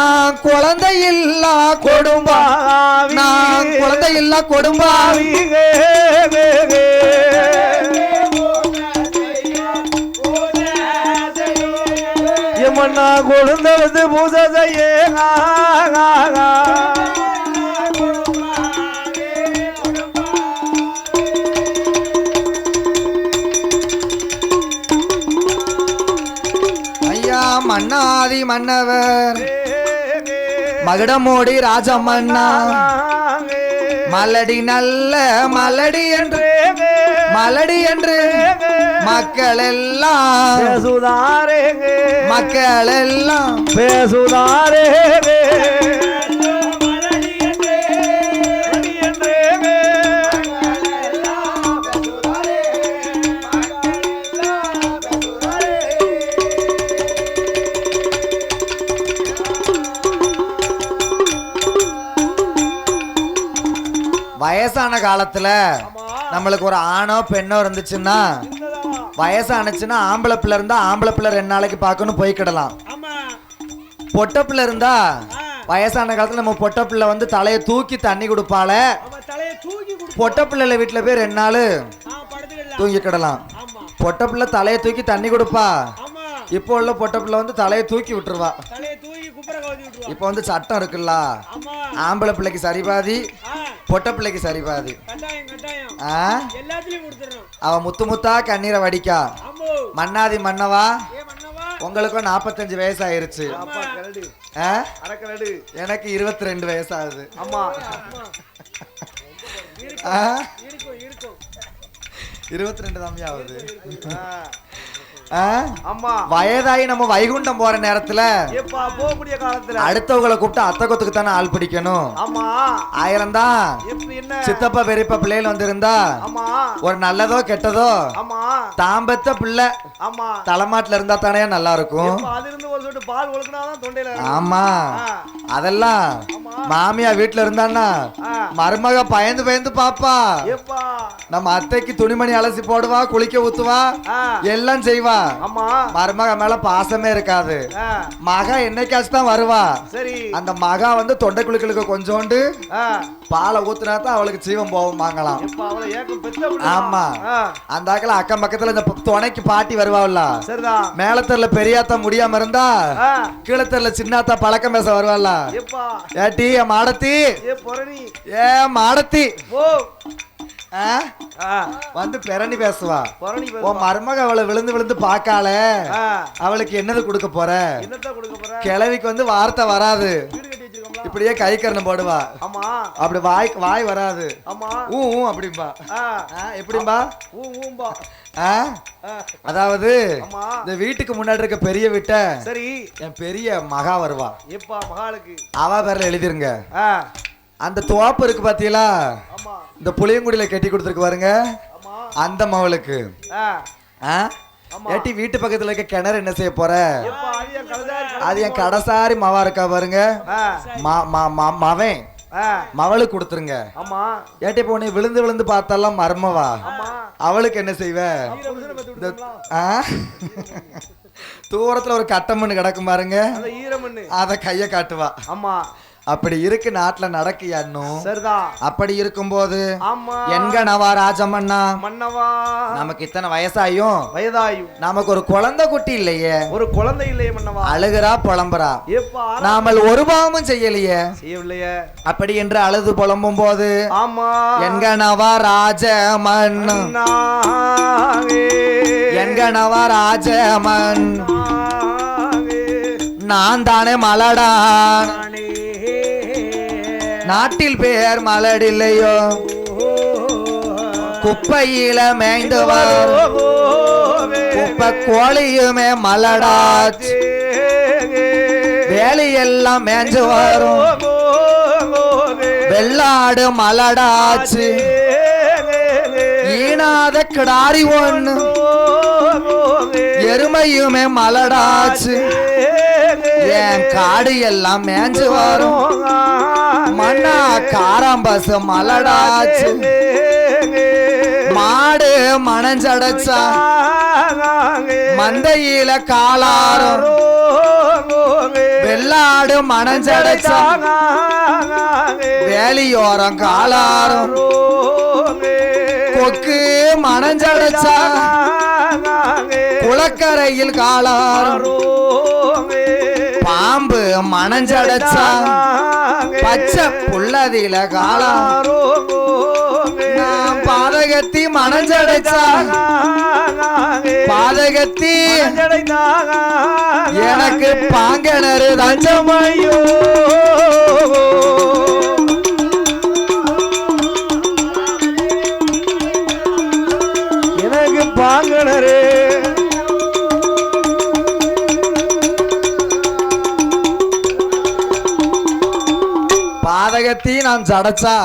நான் குழந்தை இல்லா கொடும்பா நான் குழந்தை இல்லா கொடும்பா எம்மண்ணா கொழுந்தது பூஜை செய்ய ஐயா மன்னாதி மன்னவர். மகுடமோடி ராஜமன்னா. மலடி நல்ல மலடி என்று. மலடி என்று. மக்கள் எல்லாம் பேசுதாரே மக்கள் எல்லாம் பேசுதாரே வயசான காலத்துல நம்மளுக்கு ஒரு ஆணோ பெண்ணோ இருந்துச்சுன்னா வயசானுச்சுன்னா ஆம்பளை பிள்ளை இருந்தா ஆம்பளை பிள்ளை ரெண்டு நாளைக்கு பார்க்கணும் போய்க்கிடலாம். பொட்டை பிள்ளை இருந்தா வயசான காலத்துல நம்ம பொட்டை பிள்ளை வந்து தலையை தூக்கி தண்ணி கொடுப்பாள. அவன் தலையை தூக்கி கொடு பொட்டை பிள்ளைல வீட்டுல போய் ரெண்டு நாள் தூங்கிக்கிடலாம். பொட்டை பிள்ளை தலையை தூக்கி தண்ணி கொடுப்பா. இப்போ உள்ள பொட்டை பிள்ளை வந்து தலையை தூக்கி விட்டுருவா. தலையை தூக்கி குப்புற கவுத்தி விட்டுருவான் இப்போ வந்து சட்டம் இருக்குல்ல? ஆமா. ஆம்பளை பிள்ளைக்கு சரி பாதி ஆ. பொட்டை பிள்ளைக்கு சரி பாதி கட்டாயம் கட்டாயம். ஆ? எல்லாத்துலயும் கொடுத்துறோம். அவ முத்து முத்தா கண்ணீரை வடிக்கா. மன்னாதி மன்னவா? உங்களுக்கும் நாற்பத்தஞ்சு வயசு ஆயிருச்சு எனக்கு இருபத்தி ரெண்டு வயசு ஆகுது அம்மா ஆ? இருக்கும் இருக்கும். இருபத்தி ரெண்டு தம்பி ஆகுது வயதாகி நம்ம வைகுண்டம் போற நேரத்துல போகக்கூடிய காலத்துல. அடுத்தவங்களை கூப்பிட்டு அத்தை கொத்துக்கு தானே ஆள் பிடிக்கணும். ஆமா. ஆயிரம் தான் சித்தப்பா பெரியப்பா பிள்ளைகள் வந்திருந்தா ஒரு நல்லதோ கெட்டதோ தாம்பத்த பிள்ளை தலைமாட்டுல இருந்தா தானே நல்லா இருக்கும். ஆமா. அதெல்லாம் மாமியா வீட்டுல இருந்தான்னா. மருமக பயந்து பயந்து பாப்பா. நம்ம அத்தைக்கு துணிமணி அலசி போடுவா குளிக்க ஊத்துவா. எல்லாம் செய்வா. ஆமா. மருமக மேல பாசமே இருக்காது. மக என்னைக்காச்சும் தான் வருவா. சரி. அந்த மகா வந்து தொண்டை குளிக்கலுக்கு கொஞ்சோண்டு. பாலை ஊத்துனா தான் அவளுக்கு ஜீவம் போகும் வாங்கலாம். எப்பா அவளை ஏக்கம் பெத்த பிள்ளை. ஆமா. அந்த ஆக்கல அக்கம் பக்கத்துல இந்த துணைக்கு பாட்டி வருவாள்ல மேலத்தர்ல பெரியாத்தா முடியாம இருந்தா. கீழத்தர்ல சின்னாத்தா பழக்கம் பேச வருவாள்ல ஏட்டி என் மாடத்தி. ஏ மாடத்தி. ஓ. வந்து பேசுவா. பொரணி பே- உன் மருமக அவளை விழுந்து விழுந்து பார்க்கால ஆ. அவளுக்கு என்னது கொடுக்க போற? கிழவிக்கு வந்து வார்த்தை வராது. இப்படியே கை கரணம் போடுவா. ஆமா. அப்படி வாய் வாய் வராது. ஆமா. ஊ ஊ அப்படிம்பா. எப்படிம்பா? ஊ ஊம்பா. அதாவது இந்த வீட்டுக்கு முன்னாடி இருக்க பெரிய வீட்ட சரி. என் பெரிய மகா வருவா. எப்பா மகாளுக்கு? அவ பேர்ல எழுதிருங்க. அந்த துவாப்பு இருக்கு பாத்தீங்களா? ஆமா. இந்த புளியங்குடியில கட்டி கொடுத்துருக்கு பாருங்க. அந்த மவளுக்கு. ஏட்டி வீட்டு பக்கத்துல இருக்க கிணறு என்ன செய்ய போற? அது என் கடைசாரி மவா இருக்கா பாருங்க. மவன். மவளுக்கு கொடுத்துருங்க. ஏட்டி இப்போ நீ விழுந்து விழுந்து பார்த்தாலாம் மர்மவா? அவளுக்கு என்ன செய்வ? தூரத்துல ஒரு கட்டமண்ணு கிடக்கும் பாருங்க. அத கைய காட்டுவா. ஆமா. அப்படி இருக்கு நாட்டுல நடக்கியா இன்னும் சரிதான் அப்படி இருக்கும்போது ஆமா. என்கனவா ராஜமண்ணா? மன்னவா நமக்கு இத்தனை வயசாயும் வயதாயு நமக்கு ஒரு குழந்தை குட்டி இல்லையே. ஒரு குழந்தை இல்லையே மன்னவா அழுகிறா புலம்புறா. நாமல் ஒரு பாவமும் செய்யலையே. செய்யவில்லையே. அப்படி என்று அழுது புலம்பும் போது ஆமா என்கனவா ராஜமண்ணு நாங்கே. என்கனவா ராஜமண்? நாங்கே. நான் தானே மலடான். நாட்டில் பேர் மலடில்லையோ? குப்பையில மேய்ந்து குப்பை கோழியுமே மலடாச்சு. வேலையெல்லாம் மேய்ஞ்சு வரும் வெள்ளாடு மலடாச்சு. ஈனாத கிடாரி ஒண்ணு. எருமையுமே மலடாச்சு. என் காடு எல்லாம் மேய்ஞ்சு வரும் மண்ணா காராம்பாசு மலடாச்சு. மாடு மணஞ்சடைச்சா. மந்தையில காலாரம். வெள்ளாடு மணஞ்சடைச்சா. வேலியோரம் காலாரம். கொக்கு மணஞ்சடைச்சா. குளக்கரையில் காலாரம். பாம்பு மணஞ்சடைச்சா. பச்சை புள்ளதில காலம் நான் பாதகத்தி மணஞ்சடைச்சா பாதகத்தி எனக்கு பாங்கனரு தஞ்சம் பாதகத்தி நான் சடைச்சா?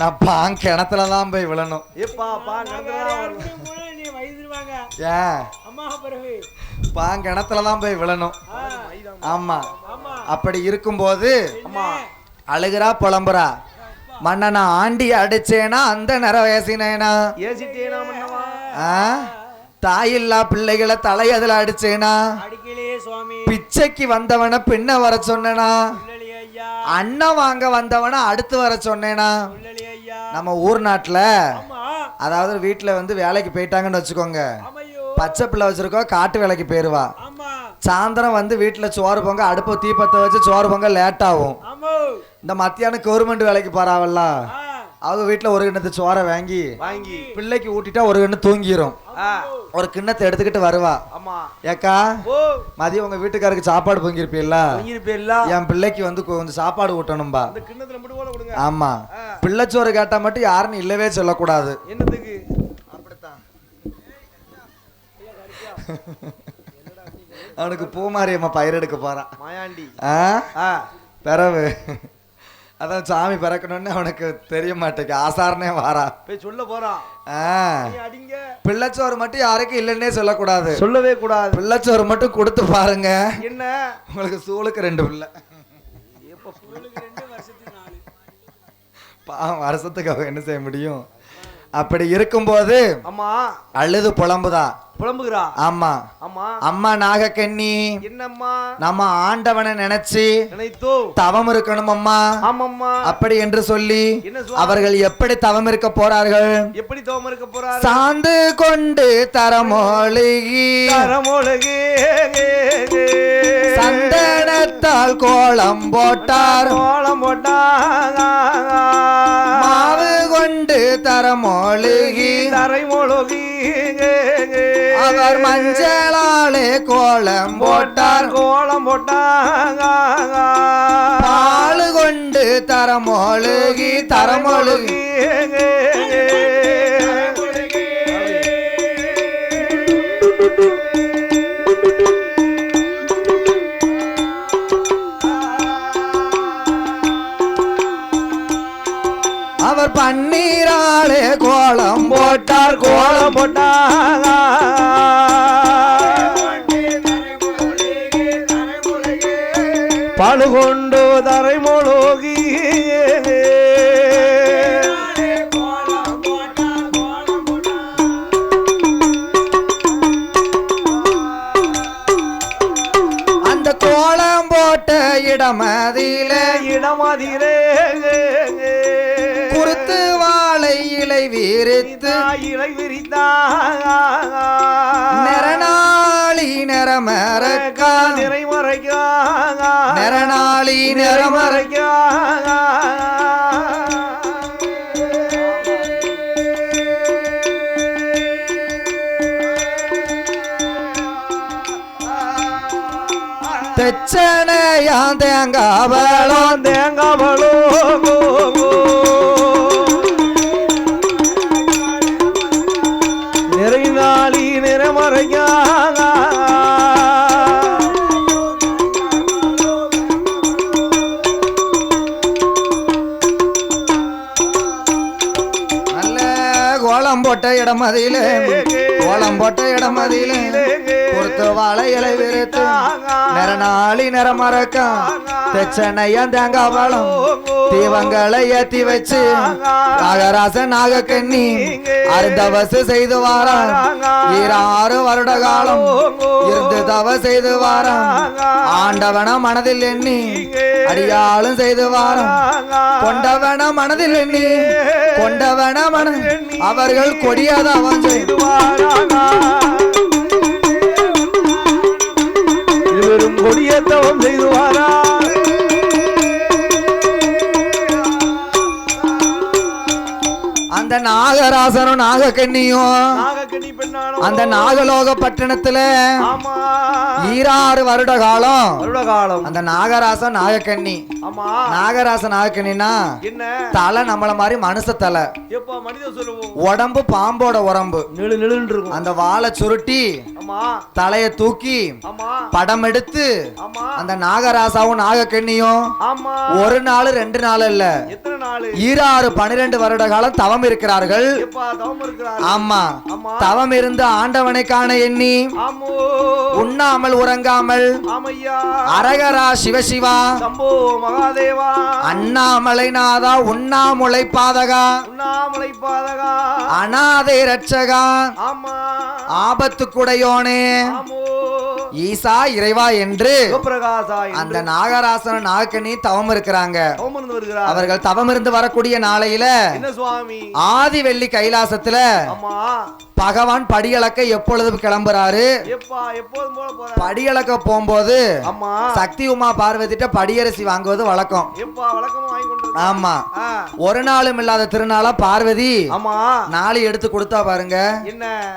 நான் பாங்க கிணத்துல தான் போய் விழணும். பாங்க கிணத்துல தான் போய் விழணும். ஆமா. ஆமா. அப்படி இருக்கும்போது அம்மா அழுகிறா புலம்புறா. மன்னனை ஆண்டி அடிச்சேனா அந்த ஏசிட்டேனா மன்னவா? ஆ? தாயில்லா பிள்ளைகளை தலையதுல அடிச்சேனா? பிச்சைக்கு வந்தவன பின்ன வர சொன்னேனா? அண்ணன் வாங்க வந்தவன அடுத்து வர சொன்னேனா? நம்ம ஊர் நாட்டுல ஆமா. அதாவது வீட்டுல வந்து வேலைக்கு போயிட்டாங்கன்னு வச்சுக்கோங்க. பச்சை பிள்ளை வச்சிருக்கோம் காட்டு வேலைக்கு போயிருவா. ஆமா. சாயந்தரம் வந்து வீட்டுல சோறு பொங்க அடுப்பு தீப்பத்தை வச்சு சோறு பொங்க லேட் ஆகும். இந்த மத்தியானம் கவர்மெண்ட் வேலைக்கு போறாவல்ல. அவங்க வீட்டுல ஒரு கிண்ணத்து சோறை வாங்கி வாங்கி. பிள்ளைக்கு ஊட்டிட்டா ஒரு கிண்ணம் தூங்கிரும். ஒரு கிண்ணத்தை எடுத்துக்கிட்டு வருவா. ஆமா. ஏக்கா மதியம் உங்க வீட்டுக்காருக்கு சாப்பாடு பொங்கிருப்பீல்ல என் பிள்ளைக்கு வந்து கொஞ்சம் சாப்பாடு ஊட்டணும்பா. ஆமா. பிள்ளைச்சோறு கேட்டா மட்டும் யாருன்னு இல்லவே சொல்லக்கூடாது. என்னத்துக்கு? அவனுக்கு பூமாரியம்மா பயிர் எடுக்க போறான். மாயாண்டி. ஆ. பிறவு. அதான் சாமி பிறக்கணும்னு அவனுக்கு தெரிய மாட்டேங்க ஆசாரனே வாரா. போய் சொல்ல போறான் பிள்ளைச்சோறு மட்டும் யாருக்கும் இல்லைன்னே சொல்லக்கூடாது. சொல்லவே கூடாது. பிள்ளைச்சோறு மட்டும் கொடுத்து பாருங்க. என்ன? உங்களுக்கு சூளுக்கு ரெண்டு பிள்ளை. பாவம் வருஷத்துக்கு அவங்க என்ன செய்ய முடியும்? அப்படி இருக்கும்போது அம்மா. அழுது புலம்புதா? புலம்புகிறா? ஆமா. ஆமா அம்மா நாகக்கண்ணி. என்னம்மா? நம்ம ஆண்டவனை நினைச்சு நினைத்தோ? தவம் இருக்கணும் அம்மா ஆமாம்மா. அப்படி என்று சொல்லி? அவர்கள் எப்படி தவம் இருக்க போறார்கள்? எப்படி தோம இருக்க போறாரு சாந்து கொண்டு தரமொழுகி. தரமொழுகு சந்தனத்தால் கோலம் போட்டார். கோலம் மாவு கொண்டு தரமொழுகி. தரை மொழுகி அவர் மஞ்சளாலே கோலம் போட்டார். கோலம் போட்டாங்க. பால் கொண்டு தரமொழுகி. தரமொழுகி. போட்டாங்க பழுகொண்டு நிறைமறைக்காங்க நிறநாளி நிறமர தெச்சனையா தேங்காவளம் தேங்காவளோ இடமதியில கோலம் போட்ட இடமதியில பொறுத்த வாழை இலை விரித்து நிறநாளி நிறமரக்கா தெச்சனையா தேங்காவளம் தீவங்களை ஏத்தி வச்சு நாகராசன் நாகக்கண்ணி அருந்தவசு செய்து வாரார் ஈராறு வருட காலம் இருந்து தவ செய்து வாரம் ஆண்டவன மனதில் எண்ணி அடியாளும் செய்து வாரம் கொண்டவன மனதில் எண்ணி கொண்டவன மன அவர்கள் கொடியாதவன் செய்து இருவரும் கொடியேற்றவும் செய்து வாரா அந்த நாகராசனும் நாகக்கண்ணியும் அந்த நாகலோக பட்டணத்துல ஈராறு வருட காலம். வருட காலம். அந்த நாகராசன் நாகக்கண்ணி. நாகராசன் நாகக்கண்ணினா என்ன? தலை நம்மள மாதிரி மனுஷ தலை. உடம்பு பாம்போட உடம்பு அந்த வாழை சுருட்டி தலைய தூக்கி படம் எடுத்து அந்த நாகராசாவும் நாகக்கண்ணியும் ஒரு நாள் ரெண்டு நாள் இல்ல. ஈராறு பனிரெண்டு வருட காலம் தவம் இருக்கிறார்கள். ஆமா. தவம் இருந்து ஆண்டவனை காண எண்ணி உண்ணாமல் உறங்காமல் அரகரா சிவசிவா. மகாதேவா. அண்ணாமலை நாதா உண்ணாமுலை பாதகா. உண்ணாமலை பாதகா. அநாதை ரட்சகா ஆபத்து குடையோனே ஆமோ. ஈசா இறைவா என்று அந்த நாகராசன நாகக்கனி தவம் இருக்கிறாங்க. அவர்கள் தவம் இருந்து வரக்கூடிய நாளையில ஆதி வெள்ளி கைலாசத்துல பகவான் படியளக்க எப்பொழுது கிளம்புறாரு? படியளக்க போகும்போது சக்தி உமா பார்வதிட்ட படியரசி வாங்குவது வழக்கம். ஆமா. ஒரு நாளும் இல்லாத திருநாளா பார்வதி நாளை எடுத்து கொடுத்தா பாருங்க.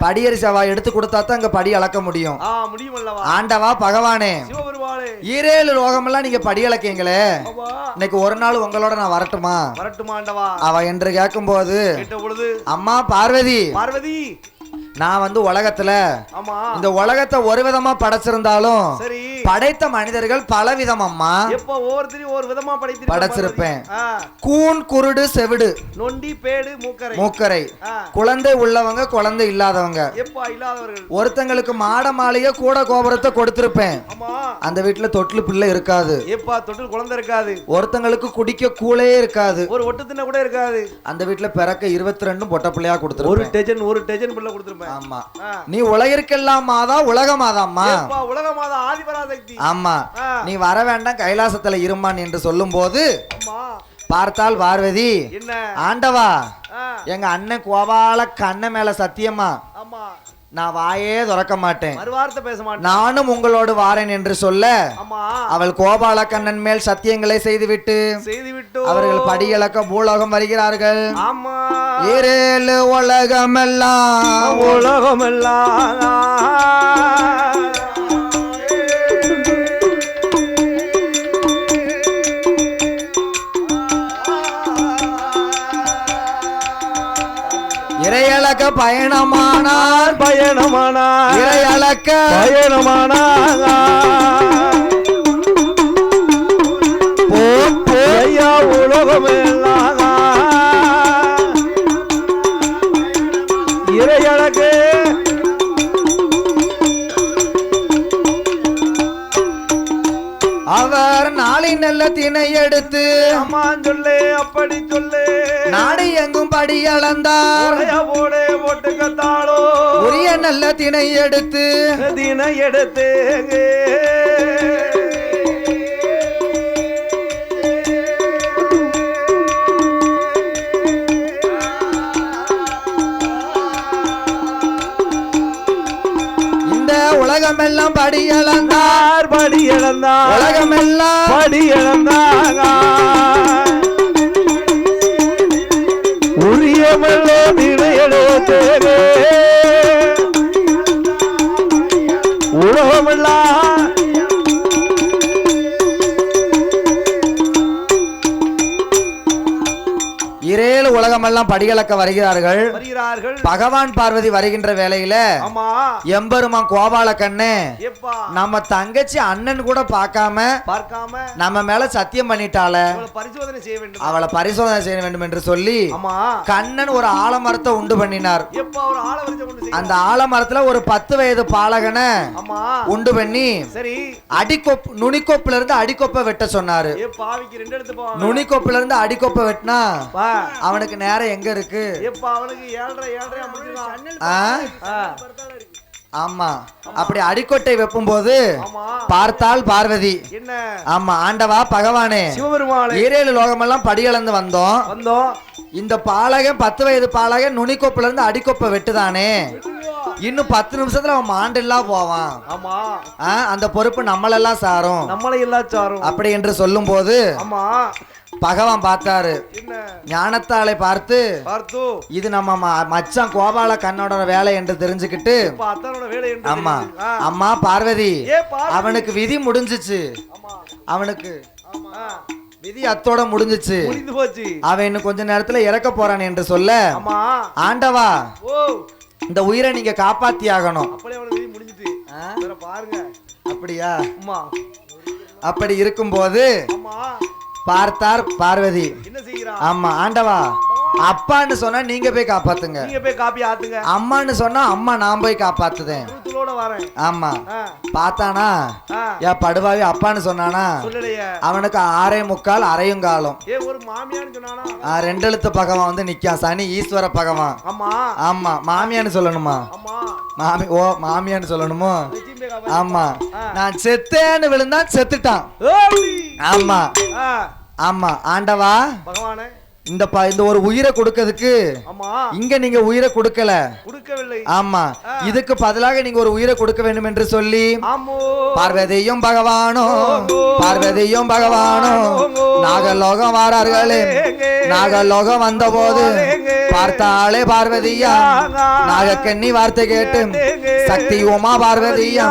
படியரசி அவ எடுத்து கொடுத்தா தான் அங்க படி அளக்க முடியும். ஆண்டவா பகவானே. ஈரேழு லோகமெல்லாம் நீங்க படி அளக்கீங்களே. ஆமா இன்னைக்கு ஒரு நாள் உங்களோட நான் வரட்டுமா? வரட்டுமாண்டவா அவ என்று கேட்கும்போது கேட்ட பொழுது அம்மா பார்வதி. பார்வதி. நான் வந்து உலகத்துல இந்த உலகத்தை ஒரு விதமா படைச்சிருந்தாலும் சரி. படைத்த மனிதர்கள் பல விதம் அம்மா எப்ப ஒவ்வொருத்தரையும் ஒரு விதமா படைத்திருக்க படைச்சிருப்பேன். கூன் குருடு செவிடு. நொண்டி பேடு மூக்கரை. மூக்கரை. குழந்தை உள்ளவங்க குழந்தை இல்லாதவங்க. எப்பா இல்லாதவர்கள்? ஒருத்தங்களுக்கு மாட மாளிகை கூட கோபுரத்தை கொடுத்திருப்பேன். அந்த வீட்டுல தொட்டில் பிள்ளை இருக்காது. எப்பா தொட்டில் குழந்தை இருக்காது. ஒருத்தங்களுக்கு குடிக்க கூலே இருக்காது. ஒரு ஒட்டு தின்ன கூட இருக்காது. அந்த வீட்டுல பிறக்க இருபத்தி ரெண்டும் பொட்ட பிள்ளையா ஒரு கொடுத்துருப்பேன் டஜன் ஒரு டஜன் பிள்ளை கொடுத்திருப்பேன். ஆமா. நீ உலகிற்கெல்லாம் மாதா உலக மாதாம்மா உலக மாதா ஆதிபராசக்தி ஆமா. நீ வர வேண்டாம் கைலாசத்துல இருமான் என்று சொல்லும் போது பார்த்தால் பார்வதி ஆண்டவா எங்க அண்ணன் கோபால கண்ண மேல சத்தியமா நான் வாயே திறக்க மாட்டேன். மறுவார்த்தை பேச மாட்டேன். நானும் உங்களோடு வாரேன் என்று சொல்ல அவள் கோபால கண்ணன் மேல் சத்தியங்களை செய்துவிட்டு செய்து விட்டு அவர்கள் படியளக்க பூலோகம் வருகிறார்கள். ஏழு உலகமெல்லாம் உலகம் பயணமானார். பயணமானார். இறையளக்க பயணமானார். ஐயா உலகம் எல்லாம் இறையழகு அவர் நாளை நல்ல திணை எடுத்து அம்மா சொல்லு அப்படி சொல்லு. நாடு எங்கும் படி அளந்தார். போடு போட்டு கத்தாளோ உரிய நல்ல திணை எடுத்து தின எடுத்து உலகமெல்லாம் படி யார் படி இழந்தார் உலகமெல்லாம் படி இழந்தாங்க உரிய மெல்ல தின படியளக்க வருகிறார்கள். வருகிறார்கள். பகவான் பார்வதி வருகின்ற வேளையில ஆமா. எம்பெருமான் கோபால கண்ணு. நம்ம தங்கச்சி அண்ணன் கூட பார்க்காம பார்க்காம நம்ம மேல சத்தியம் பண்ணிட்டால. பரிசோதனை செய்ய வேண்டும். அவளை பரிசோதனை செய்ய வேண்டும் என்று சொல்லி கண்ணன் ஒரு ஆலமரத்தை உண்டு பண்ணினார். அந்த ஆலமரத்துல ஒரு பத்து வயது பாலகனை உண்டு பண்ணி அடிக்கொப் நுனிக்கொப்புல இருந்து அடிக்கொப்பை வெட்ட சொன்னாரு. நுனிக்கொப்புல இருந்து அடிக்கொப்பை வெட்டினா அவனுக்கு நேரம் எங்க இருக்கு? எப்பா அவனுக்கு ஏழரை ஏழரை முடிஞ்சுதான் ஆ? ஆ. ஆமா. அப்படி அடிக்கொட்டை வைப்பும் போது பார்த்தால் பார்வதி. ஆமா ஆண்டவா பகவானே. ஈரேழு லோகமெல்லாம் படிகளந்து வந்தோம். வந்தோம். இந்த பாலகன் பத்து வயது பாலகன் நுனிக்கொப்புல இருந்து அடிக்கொப்பை வெட்டுதானே. இன்னும் பத்து நிமிஷத்துல அவன் மாண்டெல்லாம் போவான். ஆமா. அந்த பொறுப்பு நம்மளெல்லாம் சாரும். நம்மளை எல்லாச்சாரும் அப்படி என்று சொல்லும் போது ஆமா. பகவான் பார்த்தாரு. என்ன? ஞானத்தாளை பார்த்து பார்த்தோ. இது நம்ம மச்சான் கோபால கண்ணோட வேலை என்று தெரிஞ்சுக்கிட்டு அம்மா. அம்மா பார்வதி. அவனுக்கு விதி முடிஞ்சுச்சு. அவனுக்கு விதி அத்தோட முடிஞ்சுச்சு. அவன் இன்னும் கொஞ்ச நேரத்துல இறக்க போறான் என்று சொல்ல ஆண்டவா இந்த உயிரை நீங்க காப்பாத்தி ஆகணும் அப்படியே? அப்படி இருக்கும்போது ஆமா. பார்த்தார் பார்வதி. என்ன செய்கிறான்? ஆமா ஆண்டவா அப்பான்னு சொன்னா நீங்க போய் காப்பாத்துங்க. நீங்க போய் காப்பி ஆத்துங்க. அம்மான்னு சொன்னா அம்மா நான் போய் காப்பாத்துதேன். வரேன். ஆமா. பார்த்தானா? ஏ படுவாவி அப்பான்னு சொன்னானா? அவனுக்கு ஆறே முக்கால் அரையும் காலம். ஏ ஒரு மாமியான்னு சொன்னானா? ஆ, ரெண்டெழுத்து பகவான் வந்து நிக்கான். சனி ஈஸ்வர பகவான். ஆமா ஆமா மாமியான்னு சொல்லணுமா? மாமி ஓ மாமியான்னு சொல்லணுமோ. ஆமா. நான் செத்தேன்னு விழுந்தான் செத்துட்டான்! ஆமா. ஆமா ஆண்டவா? பகவானே. இந்த இந்த ஒரு உயிரை கொடுக்கறதுக்கு இங்க நீங்க உயிரை கொடுக்கல. கொடுக்கவில்லை. ஆமா. இதுக்கு பதிலாக நீங்க ஒரு உயிரை கொடுக்க வேண்டும் என்று சொல்லி பார்வதியும் பகவானோ பார்வதியும் பகவானோ நாகலோகம் வாரார்களே. நாகலோகம் வந்தபோது பார்த்தாலே பார்வதியா. நாகக்கண்ணி வார்த்தை கேட்டு சக்தி உமா பார்வதியா.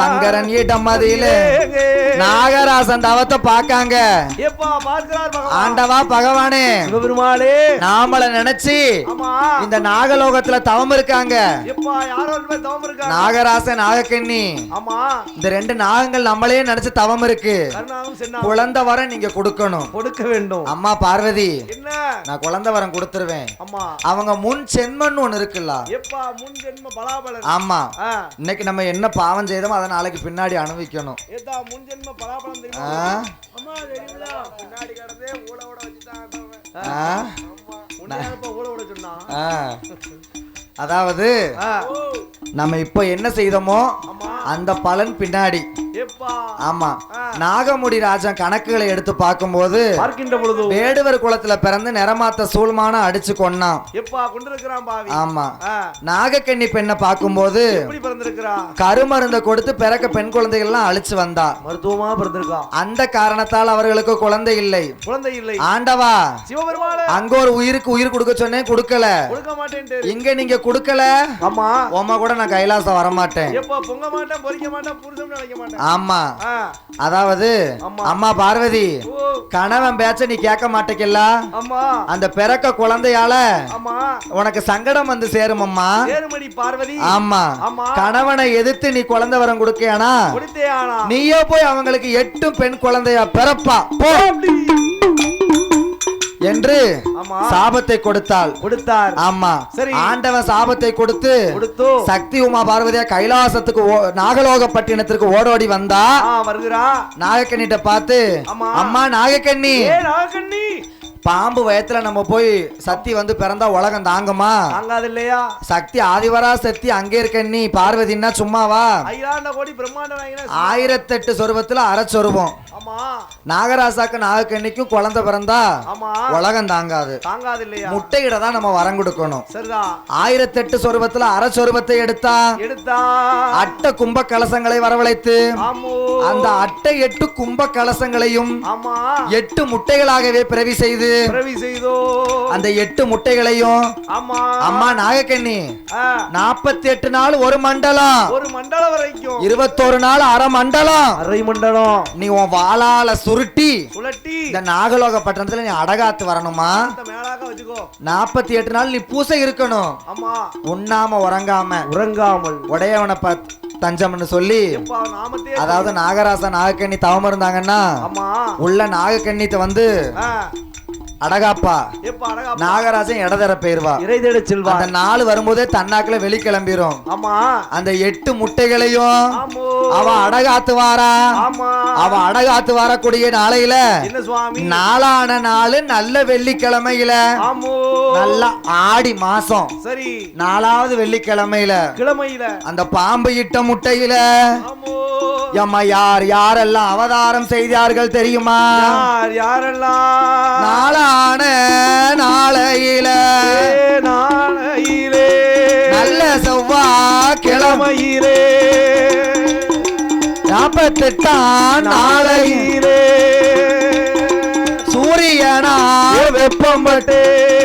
சங்கரன் ஈட்டம் மதியிலே. நாகராசன் தவத்தை பார்க்காங்க. ஆண்டவா பகவானே. சிவபெருமாளே. நாமள நினைச்சு இந்த நாகலோகத்துல தவம் இருக்காங்க. நாகராசன் நாகக்கண்ணி. இந்த ரெண்டு நாகங்கள் நம்மளே நினைச்சு தவம் இருக்கு. குழந்தை வரம் நீங்க கொடுக்கணும். கொடுக்க வேண்டும். அம்மா பார்வதி நான் குழந்தை வரம் கொடுத்துருவேன். அவங்க முன் சென்மன்னு ஒண்ணு இருக்குல்ல. ஆமா. இன்னைக்கு நம்ம என்ன பாவம் செய்தோமோ அதை நாளைக்கு பின்னாடி அனுபவிக்கணும். முன் ஜென்ம பலாபலன் தெரியுமா? அதாவது நம்ம இப்போ என்ன செய்தோமோ அந்த பலன் பின்னாடி. ஆமா. நாகமுடி ராஜன் கணக்குகளை எடுத்து பார்க்கும்போது பார்க்கின்ற பொழுது வேடுவர் குலத்துல பிறந்து நிறமாத்த சூழ்மான அடிச்சு கொன்னான். எப்பா கொண்டிருக்கிறான் பாவி. ஆமா. நாகக்கண்ணி பெண்ணை பார்க்கும்போது எப்படி கருமருந்தை கொடுத்து பிறக்க பெண் குழந்தைகள்லாம் அழிச்சு வந்தா. மருத்துவமா பிறந்திருக்கா? அந்த காரணத்தால் அவர்களுக்கு குழந்தை இல்லை. குழந்தை இல்லை. ஆண்டவா அங்க ஒரு உயிருக்கு உயிர் கொடுக்க சொன்னேன் கொடுக்கல. கொடுக்க மாட்டேன்ட்டு. இங்க நீங்க கொடுக்கல. ஆமா. உமா கூட நான் கைலாசம் வரமாட்டேன். எப்பா பொங்க மாட்டேன் பொறிக்க மாட்டேன் புருஷன் நினைக்க மாட்டேன். ஆமா. அதாவது. அம்மா பார்வதி கணவன் பேச்ச நீ கேட்க மாட்டேக்கல்ல? ஆமா. அந்த பிறக்க குழந்தையால உனக்கு சங்கடம் வந்து சேரும் அம்மா. பார்வதி. ஆமா. கணவனை எதிர்த்து நீ குழந்தை வரம் கொடுக்கியானா நீயே போய் அவங்களுக்கு எட்டு பெண் குழந்தையா பிறப்பா. போ. என்று சாபத்தை கொடுத்தாள். கொடுத்தார். ஆமா. சரி. ஆண்டவன் சாபத்தை கொடுத்து சக்தி உமா பார்வதியா கைலாசத்துக்கு ஓ- நாகலோகப்பட்டினத்திற்கு ஓடோடி வந்தா வருகிறா நாகக்கண்ணிட்ட பார்த்து. அம்மா நாகக்கண்ணி. நாகக்கண்ணி. பாம்பு வயத்துல நம்ம போய் சக்தி வந்து பிறந்தா உலகம் தாங்குமா? தாங்காது இல்லையா சக்தி ஆதிவரா சக்தி அங்கே இருக்க நீ. பார்வதின்னா சும்மாவா? கோடி பிரம்மாண்ட நாயகனா ஆயிரத்தெட்டு சொருபத்துல அரைச்சொருபம் ஆமா. நாகராசாக்கு நாகக்கண்ணிக்கும் குழந்தை பிறந்தா உலகம் தாங்காது. தாங்காது இல்லையா முட்டையிட தான் நம்ம வரம் கொடுக்கணும். சரிதான் ஆயிரத்தெட்டு சொருபத்துல அரை சொருபத்தை எடுத்தா எடுத்தா? அட்ட கும்ப கலசங்களை வரவழைத்து அந்த அட்டை எட்டு கும்ப கலசங்களையும் எட்டு முட்டைகளாகவே பிறவி செய்து பிறவி செய்தோ. அந்த எட்டு முட்டைகளையும் ஆமா. அம்மா நாகக்கண்ணி நாற்பத்தி எட்டு நாள் ஒரு மண்டலம். ஒரு மண்டலம் வரைக்கும். இருபத்தோரு நாள் அரை மண்டலம். அரை மண்டலம். நீ உன் வாளால சுருட்டி சுழட்டி. இந்த நாகலோக பட்டணத்துல நீ அடகாத்து வரணுமா? நாற்பத்தி எட்டு நாள் நீ பூசை இருக்கணும். ஆமா. உண்ணாம உறங்காம. உறங்காமல். உடையவனை பத் தஞ்சம்னு சொல்லி அதாவது நாகராசா நாகக்கண்ணி தவம் இருந்தாங்கன்னா உள்ள நாகக்கண்ணித்த வந்து அடகாப்பா. நாகராஜன் இடதர போயிருவா. இறை தேட அந்த செல்வார் நாள் வரும்போதே தன்னாக்குல வெளி கிளம்பிரும் ஆமா. அந்த எட்டு முட்டைகளையும் அவ அடகாத்து வாரா அவ அடகாத்து வரக்கூடிய நாளையில நாளான நாள் நல்ல வெள்ளிக்கிழமையில. நல்ல ஆடி மாசம். சரி. நாலாவது வெள்ளிக்கிழமையில. கிழமையில. அந்த பாம்பு இட்ட முட்டையில. எம்மா யார் யாரெல்லாம் அவதாரம் செய்தார்கள் தெரியுமா? யார் யாரெல்லாம்? நாளான நாளையில. நாளையிலே. நல்ல கிழமை கிழமையிலே. நாற்பத்தெட்டாம் நாளை நாளையிலே. சூரியனா வெப்பம் பட்டே.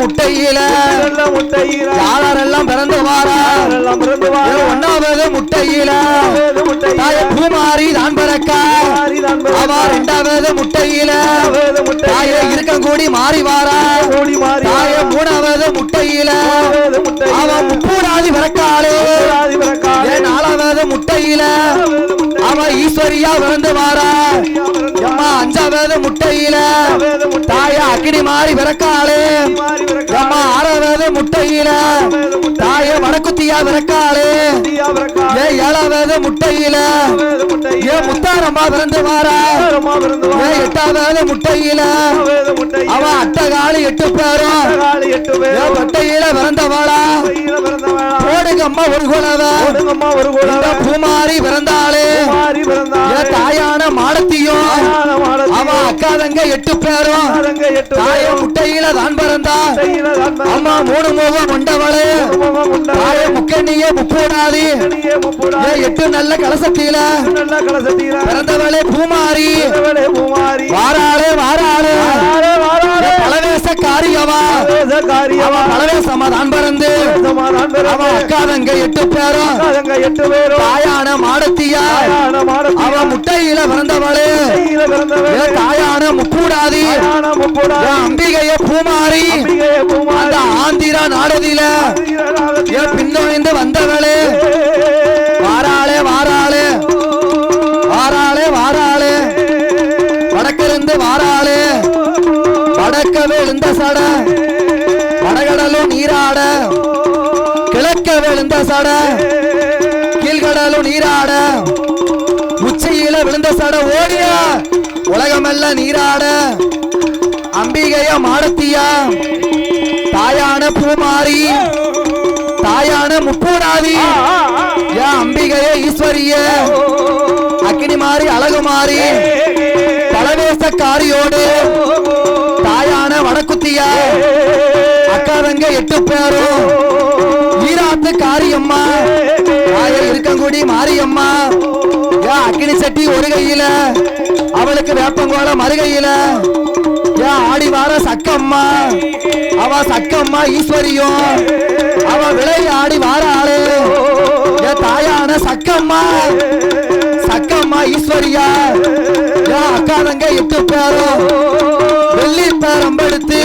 முட்டையில. யாரெல்லாம் பிறந்து வாரா? எல்லாம் பிறந்து ஒன்னாவது முட்டையில. ஏழு தாய பூமாரி தான் பிறக்கா. ஆறிதான் ரெண்டாவது முட்டையில. ஏழு முட்டையில தாய மாறி வாரா. தாய மூணாவது முட்டையில. அவன் முப்பூடாதி பிறக்காளே. முட்டையில அவ ஈஸ்வரியா பிறந்து வாரா எம்மா அஞ்சாவது முட்டையில தாய அக்கினி மாறி பிறக்காதே. எம்மா ஆறாவது முட்டையில தாய வடக்குத்தியா பிறக்காதே. ஏ ஏழாவது முட்டையில ஏ முத்தாரம்மா பிறந்து வாரா. ஏ எட்டாவது முட்டையில அவ அட்டகாளி எட்டு பேரும் ஏ முட்டையில பிறந்தவாளா கையில பிறந்தவளா போடுங்கம்மா ஒரு கொடுங்கம்மா ஒரு இந்த கூட பூமாரி பிறந்தாளே. தாயான மாடத்தியும். அவ அக்காதங்க எட்டு பேரும் தாய முட்டையில தான் பிறந்தா அம்மா மூணு குடும்பம் உண்டாய். தாய முக்கண்ணியே முப்பூடாதி எட்டு நல்ல கலசத்தில. பிறந்தவளே பூமாரி வாராளே, வாராளே. காரியவா பிறந்து அவ. அக்காதங்க எட்டு பேரும் எட்டு பேரும் தாயான மாடத்தியா. அவ முட்டையில பிறந்தவளே. தாயான. ஏ அம்பிகைய பூமாரி அந்த. ஆந்திரா நாடதில பின்னோய்ந்து வந்தவளே சட. வடகடலும் நீராட. கிழக்க விழுந்த சட. கீழ்கடலும் நீராட. உச்சியில விழுந்த சட ஓடிய. உலகமல்ல நீராட. அம்பிகைய மாடத்தியா. தாயான பூமாரி. தாயான முப்பூராதி ஏன் அம்பிகைய ஈஸ்வரிய. அக்னி மாறி அழகு மாறி பலவேசக்காரியோடு பாண்டியா அக்காரங்க எட்டு பேரும். ஈராத்து காரியம்மா. தாய இருக்கங்குடி மாரியம்மா. ஏன் அக்கினி சட்டி ஒரு கையில. அவளுக்கு வேப்பங்கோல மறுகையில. யா ஆடி வார சக்கம்மா. அவ சக்கம்மா ஈஸ்வரியும். அவ வார ஆளு. ஏன் தாயான சக்கம்மா. சக்கம்மா ஈஸ்வரியா. யா அக்காரங்க எட்டு பேரும். வெள்ளி பேரம்பெடுத்து